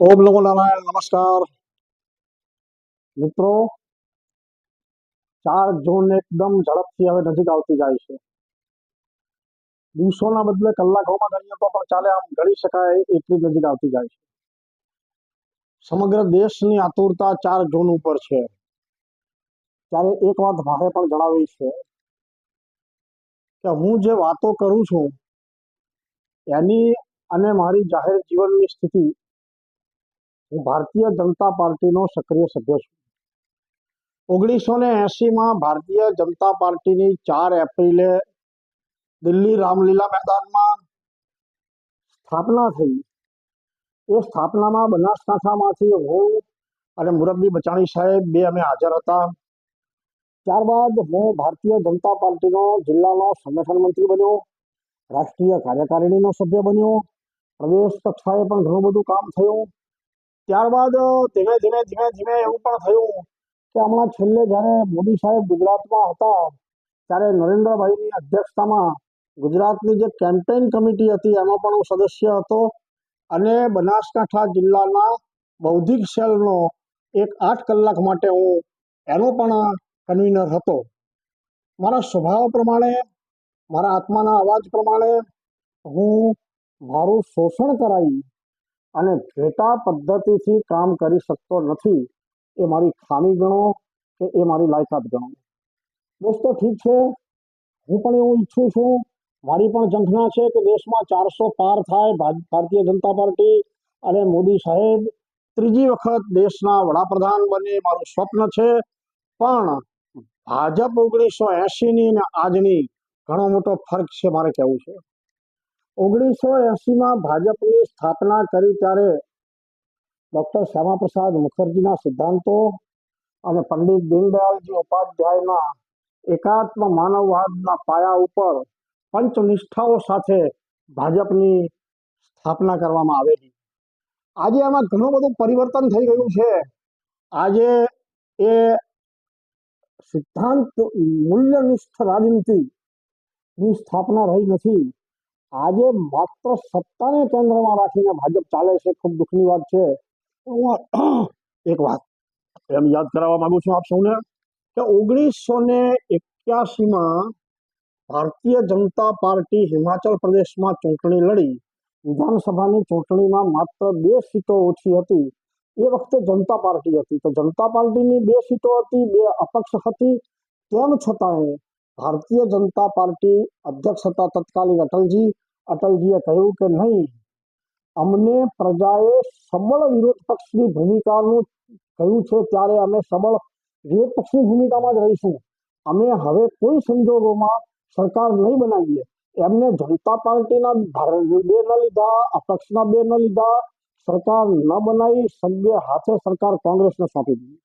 ઓમ નમો નારાયણ, નમસ્કાર. મિત્રો, ચાર જૂન એકદમ ઝડપથી હવે નજીક આવતી જાય છે. દિવસોના બદલે કલાકોમાં ગણીએ તો પણ ચાલે આમ ગણી શકાય એટલી નજીક આવતી જાય છે. સમગ્ર દેશની આતુરતા ચાર જૂન ઉપર છે. ત્યારે એક વાત મારે પણ જણાવી છે કે હું જે વાતો કરું છું, એની અને મારી જાહેર જીવનની સ્થિતિ હું ભારતીય જનતા પાર્ટીનો સક્રિય સભ્ય છું. ઓગણીસો ને એસીમાં ભારતીય જનતા પાર્ટીની ચાર એપ્રિલે દિલ્હી રામલીલા મેદાનમાં સ્થાપના થઈ. એ સ્થાપનામાં બનાસકાંઠામાંથી હું અને મુરબ્બી બચાણી સાહેબ બે અમે હાજર હતા. ત્યારબાદ હું ભારતીય જનતા પાર્ટીનો જિલ્લાનો સંગઠન મંત્રી બન્યો, રાષ્ટ્રીય કાર્યકારિણીનો સભ્ય બન્યો, પ્રદેશ કક્ષાએ પણ ઘણું બધું કામ થયું. ત્યારબાદ ધીમે ધીમે ધીમે ધીમે એવું પણ થયું કે હમણાં છેલ્લે જ્યારે મોદી સાહેબ ગુજરાતમાં હતા, ત્યારે નરેન્દ્રભાઈની અધ્યક્ષતામાં ગુજરાતની જે કેમ્પેઇન કમિટી હતી એમાં પણ હું સદસ્ય હતો. અને બનાસકાંઠા જિલ્લાના બૌદ્ધિક સેલનો એક આઠ કલાક માટે હું એનો પણ કન્વીનર હતો. મારા સ્વભાવ પ્રમાણે, મારા આત્માના અવાજ પ્રમાણે હું મારું શોષણ કરાવી અને ઘેટા પદ્ધતિથી કામ કરી શકતો નથી, એ મારી ખામી ગણો કે એ મારી લાયકાત ગણો. દોસ્તો, ઠીક છે? હું પણ એવું ઈચ્છું છું. મારી પણ ઝંખના છે કે દેશમાં ચારસો પાર થાય ભારતીય જનતા પાર્ટી અને મોદી સાહેબ. ત્રીજી વખત દેશના વડાપ્રધાન બને મારું સ્વપ્ન છે. પણ ભાજપ ઓગણીસો એસીની અને આજની ઘણો મોટો ફરક છે મારે કહેવું છે. ઓગણીસો એસીમાં ભાજપની સ્થાપના કરી ત્યારે ડૉક્ટર શ્યામાપ્રસાદ મુખર્જીના સિદ્ધાંતો અને પંડિત દીનદયાળજી ઉપાધ્યાયના એકાત્મ માનવવાદના પાયા ઉપર પંચનિષ્ઠાઓ સાથે ભાજપની સ્થાપના કરવામાં આવેલી. આજે એમાં ઘણું બધું પરિવર્તન થઈ ગયું છે. આજે એ સિદ્ધાંત મૂલ્યનિષ્ઠ રાજનીતિની સ્થાપના રહી નથી. આજે માત્ર સત્તાને કેન્દ્રમાં રાખીને ભાજપ ચાલે છે, ખૂબ દુઃખની વાત છે. હું એક વાત એમ યાદ કરાવવા માંગુ છું આપ સૌને કે ઓગણીસો ને એક્યાસીમાં ભારતીય જનતા પાર્ટી હિમાચલ પ્રદેશમાં ચૂંટણી લડી. વિધાનસભાની ચૂંટણીમાં માત્ર બે સીટો ઓછી હતી. એ વખતે જનતા પાર્ટી હતી. તો જનતા પાર્ટીની બે સીટો હતી, બે અપક્ષ હતી. તેમ છતાંય ભારતીય જનતા પાર્ટી અધ્યક્ષ હતા તત્કાલીન અટલજી. અટલજીએ કહ્યું કે નહીં, અમને પ્રજાએ સબળ વિરોધ પક્ષની ભૂમિકાનું કહ્યું છે ત્યારે અમે સબળ વિરોધ પક્ષની ભૂમિકામાં જ રહીશું. અમે હવે કોઈ સંજોગોમાં સરકાર નહીં બનાવીએ. એમને જનતા પાર્ટીના બે ન લીધા, અપક્ષના બે ન લીધા. સરકાર ન બનાવી સગ્ગે હાથે સરકાર કોંગ્રેસને સોંપી દીધી.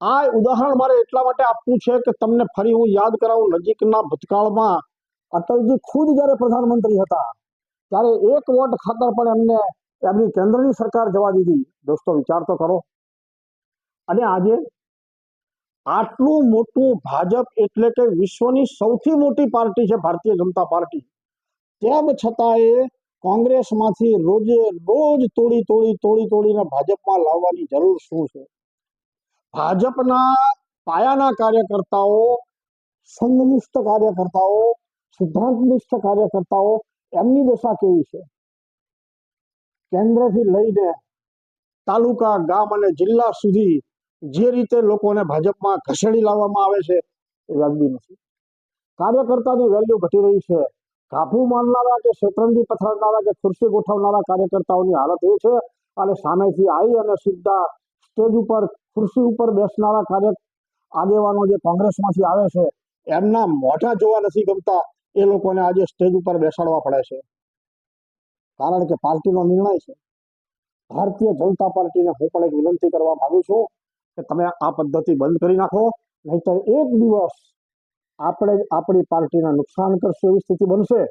આ ઉદાહરણ મારે એટલા માટે આપવું છે કે તમને ફરી હું યાદ કરાવું નજીકના ભૂતકાળમાં અટલજી ખુદ જ્યારે પ્રધાનમંત્રી હતા, ત્યારે એક વોટ ખાતર પણ એમને એમની કેન્દ્રની સરકાર જવા દીધી. દોસ્તો, વિચાર તો કરો. અને આજે આટલું મોટું ભાજપ એટલે કે વિશ્વની સૌથી મોટી પાર્ટી છે, ભારતીય જનતા પાર્ટી. તેમ છતાંય કોંગ્રેસમાંથી રોજે રોજ તોડી તોડી તોડી તોડીને ભાજપમાં લાવવાની જરૂર શું છે? ભાજપના પાયાના કાર્યકર્તાઓ, સંઘનિષ્ઠ કાર્યકર્તાઓ, સિદ્ધાંતનિષ્ઠ કાર્યકર્તાઓ, એમની દશા કેવી છે? કેન્દ્રથી લઈને તાલુકા, ગામ અને જિલ્લા સુધી જે રીતે લોકોને ભાજપમાં ઘસેડી લાવવામાં આવે છે, એ વ્યાજબી નથી. કાર્યકર્તાની વેલ્યુ ઘટી રહી છે. કાપુ મારનારા કે શેતરંજી પથરાવનારા કે ખુરશી ગોઠવનારા કાર્યકર્તાઓની હાલત એ છે. અને સામેથી આવી અને સીધા સ્ટેજ ઉપર ખુરશી ઉપર બેસનારા કાર્ય આગેવાનો જે કોંગ્રેસમાંથી આવે છે, એમના મોઢા જોવા નથી ગમતા એ લોકોને આજે સ્ટેજ ઉપર બેસાડવા પડે છે. કારણ કે પાર્ટીનો નિર્ણય છે. ભારતીય જનતા પાર્ટીને હું પણ એક વિનંતી કરવા માંગુ છું કે તમે આ પદ્ધતિ બંધ કરી નાખો, નહીતર એક દિવસ આપણે જ આપણી પાર્ટીને નુકસાન કરશે એવી સ્થિતિ બનશે.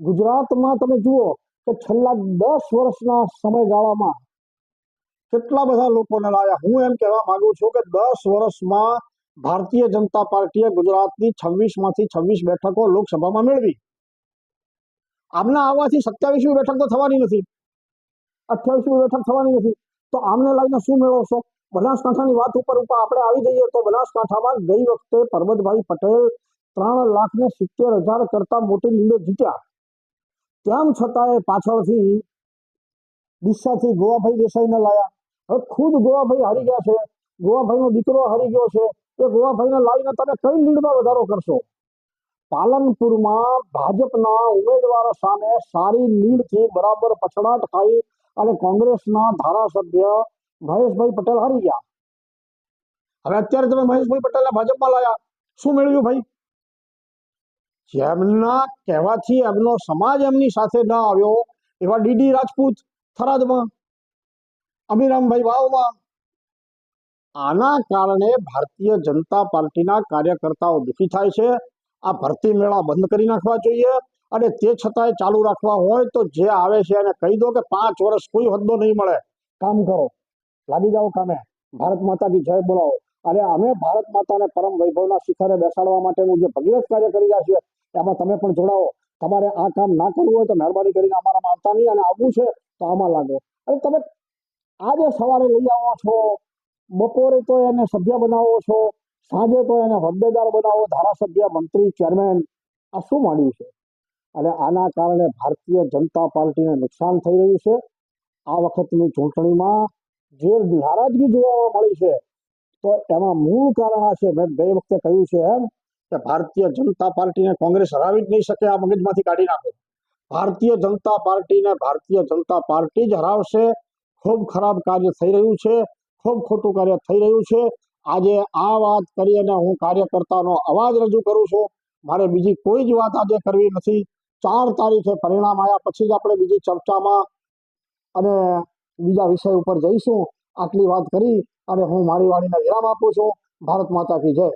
ગુજરાતમાં તમે જુઓ કે છેલ્લા દસ વર્ષના સમયગાળામાં કેટલા બધા લોકોને લાવ્યા હું એમ કહેવા માંગુ છું કે દસ વર્ષમાં ભારતીય જનતા પાર્ટીએ ગુજરાતની છવ્વીસમાંથી છવ્વીસ બેઠકો લોકસભામાં મેળવી. આમના આવવાથી સત્યાવીસમી બેઠક તો થવાની નથી. અઠ્યાવીસમી બેઠક થવાની નથી. તો આમને લઈને શું મેળવશો? બનાસકાંઠાની વાત ઉપર ઉપર આપણે આવી જઈએ તો બનાસકાંઠામાં ગઈ વખતે પરબતભાઈ પટેલ ત્રણ લાખ ને સિત્તેર હજાર કરતા મોટી લીડે જીત્યા. તેમ છતાંય પાછળથી દિશાથી ગોવાભાઈ દેસાઈને લાયા. હવે ખુદ ગોવાભાઈ હારી ગયા છે. ગોવાભાઈનો દીકરો હારી ગયો છે. એ ગોવાભાઈને લાવીને તમે કઈ લીડમાં વધારો કરશો? પાલનપુરમાં ભાજપના ઉમેદવારો સામે સારી લીડથી બરાબર પછડાટ ખાઈ અને કોંગ્રેસના ધારાસભ્ય મહેશભાઈ પટેલ હારી ગયા. હવે અત્યારે તમે મહેશભાઈ પટેલને ભાજપમાં લાયા. શું મેળવ્યું ભાઈ? જેમના કહેવાથી એમનો સમાજ એમની સાથે ન આવ્યો, એવા ડીડી રાજપૂત થરાદમાં અમીરામભાઈ વાવમાં. આના કારણે ભારતીય જનતા પાર્ટીના કાર્યકર્તાઓ દુઃખી થાય છે. આ ભરતી મેળા બંધ કરી નાખવા જોઈએ અને તે છતાંય ચાલુ રાખવા હોય તો જે આવે છે એને કહી દો કે પાંચ વર્ષ કોઈ હોદ્દો નહીં મળે. કામ કરો. લાગી જાઓ કામે. ભારત માતા કી જય બોલાવો. અને અમે ભારત માતાને પરમ વૈભવના શિખરે બેસાડવા માટેનું જે ભગીરથ કાર્ય કરી રહ્યા છીએ, એમાં તમે પણ જોડાઓ. તમારે આ કામ ના કરવું હોય તો મહેરબાની કરીને અમારામાં આવતા નહીં અને આવવું છે તો આમાં લાગો. અને તમે આજે સવારે લઈ આવો છો, બપોરે તો એને સભ્ય બનાવો છો, સાંજે તો એને હોદ્દેદાર બનાવો, ધારાસભ્ય, મંત્રી, ચેરમેન, આ શું માંડ્યું છે? અને આના કારણે ભારતીય જનતા પાર્ટીને નુકસાન થઈ રહ્યું છે. આ વખતની ચૂંટણીમાં જે નારાજગી જોવા મળી છે, તો એમાં મૂળ કારણ આ છે. મેં બે વખતે કહ્યું છે એમ કે ભારતીય જનતા પાર્ટીને કોંગ્રેસ હરાવી જ નહીં શકે, આ મગજમાંથી કાઢી નાખે. ભારતીય જનતા પાર્ટીને ભારતીય જનતા પાર્ટી જ હરાવશે ખૂબ ખરાબ કાર્ય થઈ રહ્યું છે, ખૂબ ખોટું કાર્ય થઈ રહ્યું છે. આજે આ વાત કરી અને હું કાર્યકર્તાનો અવાજ રજૂ કરું છું. મારે બીજી કોઈ જ વાત આજે કરવી નથી. ચાર તારીખે પરિણામ આવ્યા પછી જ આપણે બીજી ચર્ચામાં અને બીજા વિષય ઉપર જઈશું. આટલી વાત કરી અને હું મારી વાણીને વિરામ આપું છું. ભારત માતા કી જય.